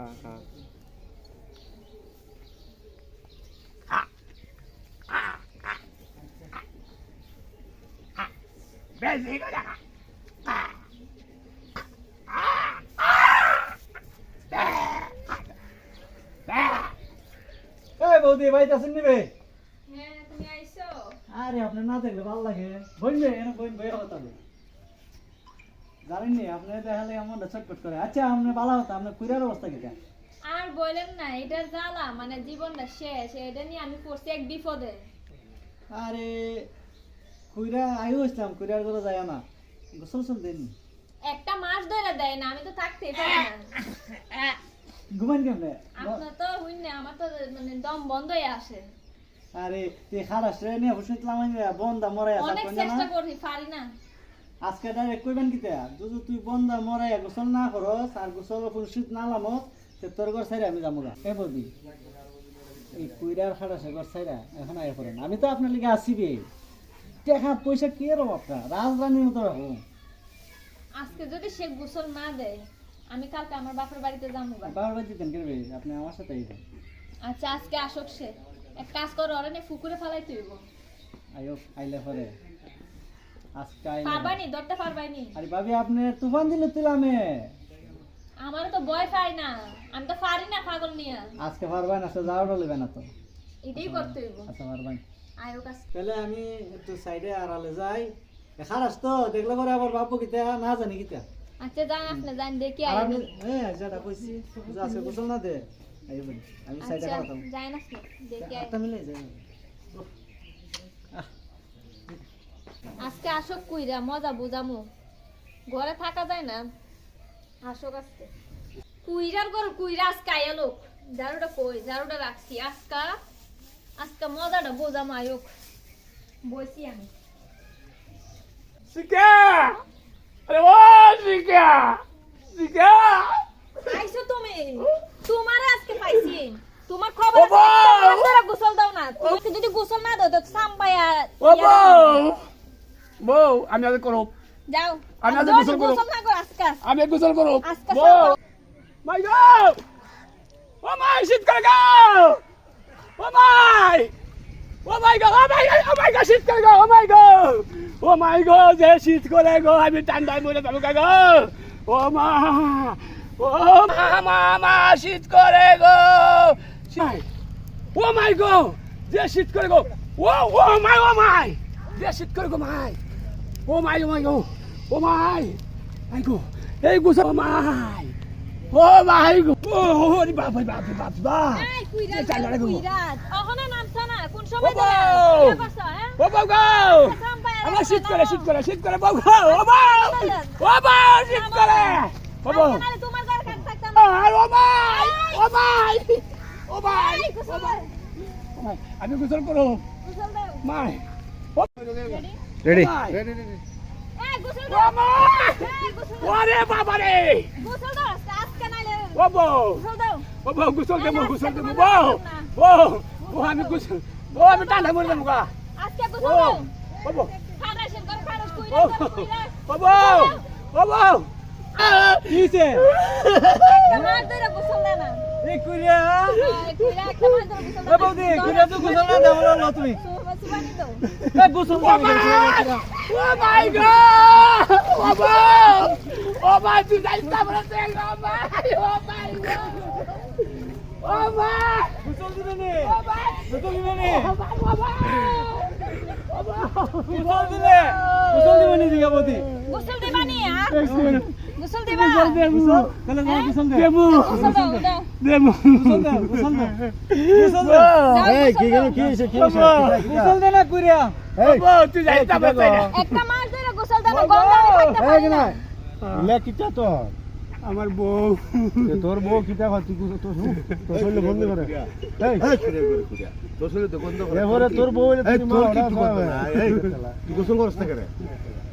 খা খা এই বৌদি বাড়িতে আছেন নিবে হ্যাঁ তুমি আইছো আরে আপনি না দেখলে ভালো লাগে বইনবে এনে বইন বই হতো জানেন নি আপনি দেখালে এমন ছটপট করে আচ্ছা আপনি ভালো হতো আপনার কুইরার অবস্থা কি আর বলেন না এটার জ্বালা মানে জীবনটা শেষ এটা নিয়ে আমি পড়ছি এক বিপদে। আরে কুইরা আইও ইসলাম কুইরার করে যায় না। গোসল সল দেন একটা মাস ধরে দেয় না আমি তো থাকতেই পারি না। ঘুমান কেমনে? আপনার তো হইন না আমার তো মানে দম বন্ধ হয়ে আসে। আরে তুই খারাপ বসে লামাই বন্ধা আছে অনেক চেষ্টা করি পারি না। আজকে ডাইরেক্ট কইবেন কিতা যদি তুই বন্ধা মরাই গোসল না করস আর গোসল ফুলশিত না লামস তে তোর ঘর ছাইরা আমি যামুগা এ বদি এই কুইরার খাটাসে ঘর ছাইরা এখন আয় করেন আমি তো আপনার লিগে আসিবে টাকা পয়সা কি এর আপনার রাজধানীর মতো রাখুন আজকে যদি সে গোসল না দেয় আমি কালকে আমার বাপের বাড়িতে যাব বারবার দিতেন কেন আপনি আমার সাথে আইবেন। আচ্ছা আজকে আসক সে। এক কাজ করো নিয়ে ফুকুরে ফেলাইতে হইব। আয়ো আইলে পরে। আজকে আইলে পারবানি ধরতে আরে ভাবি আপনি তুফান দিলে তুলামে। আমার তো ভয় পাই না। আমি তো পারি না পাগল নিয়ে আজকে পারবেন আজকে যাওয়াটা নেবে না তো। এটাই করতে হইব। আচ্ছা আয়ো তাহলে আমি একটু সাইডে আড়ালে যাই। তো দেখলে পরে আবার ভাববো কিতা না জানি কিতা। আচ্ছা যান আপনি যান দেখি আর হ্যাঁ যেটা কইছি যে আজকে গোসল না দে। আমি সাইডে আচ্ছা যাই না দেখি একটা মিলে যাই আজকে আসক কুইরা মজা বুঝামু। ঘরে থাকা যায় না। আসক আজকে। কুইরার ঘর কুইরা আজকে আয়া লোক। ঝাড়ুটা কই ঝাড়ুটা রাখছি। আজকা আজকে মজাটা বোঝামু আয়োক। বসি আমি। শিকা আরে ও শিকা শিকা আইছো তুমি? তোমার আজকে পাইছি। তোমার খবর গোসল দাও না। তোমাকে যদি গোসল না দাও তো সাম্পায়া ও বউ আমি আজ করব যাও। আমি আর গোসল করব। আমি গোসল করব বউ মাই গো! ও মাই শীত করে গো! ও my! Oh my go O my oh মাই গো শীত করে গো ও মাই গো! ও মাই গো যে শীত করে গো আমি ঠান্ডায় মরে যাব গো ও মা ও মা মা মা শীত করে গো! ও মাই গো যে শীত করে গো! ও ও মাই ও মাই যে শীত করে গো মাই! ও মাই ও মাই গো ও মাই মাই গো এই গুছো ও মাই ও মাই গো ও ওরে বাপ রে বাপ রে বাপ রে বাপ এই কুইরা এই চাল লাগো। কুইরা ওখানে নামছ না কোন সময় বাবা! দিলা করছ হ্যাঁ ও বাউ গো আমার শীত করে শীত করে শীত করে বাউ গো ও বাউ ও বাউ শীত করে ও নাহলে তোমার ঘরে কাট থাকতাম আর ও মাই ও মাই ও মাই এই ও মাই আমি গোসল করো গোসল দাও মাই রেডি এই ও দাও দাও ওরে বাবা রে গোসল দাও আজকে নাইলে ও বউ! ও বউ গোসল দেবো গোসল দেবো। বউ! বউ! ও আমি গোসল ও আমি টান্ডা মরে যাব গা। আজকে ও গোসল দাও। ও বউ। ফারাসের ঘরে ফারাস ও কুইরা ঘরে কুইরা ও বউ! ও বউ! কিছে একটা ধরে গোসল দেয় না। এই কুইরা এই কুইরা একটা মাস ধরে গোসল এ বৌদি কুইরা তো গোসল না দেবো না তুমি। সুবানি তো। এ গোসল ও মাই ও মাই গড ও বউ ও মাই তুই যাইস না বলে তেল ও মাই ও মাই ও মাই গোসল দিবে নি। ও মাই গোসল দিবে নি। ও মাই ও মাই গোসল দিলে গোসল দিবে নি বৌদি। গোসল দিবানি আর গোসল দিবা? গোসল তাহলে যাও গোসল দে। দেবো। গোসল দাও দাও। গোসল দে গোসল দে গোসল দে এই কি গেল কি গোসল দে না কুইরা। বাবা তুই যাইস না। একটা মাস ধরে গোসল দেয় গন্ধ থাকতে পারি না। ইলা কিটা তোর? আমার বউ। তোর বউ কিটা হয় তুই তোর তোর শরীরে বন্ধ করে। এই এবারে তোর বউ তুই গোসল তেরা তেরা তেরা তুই। তোর না না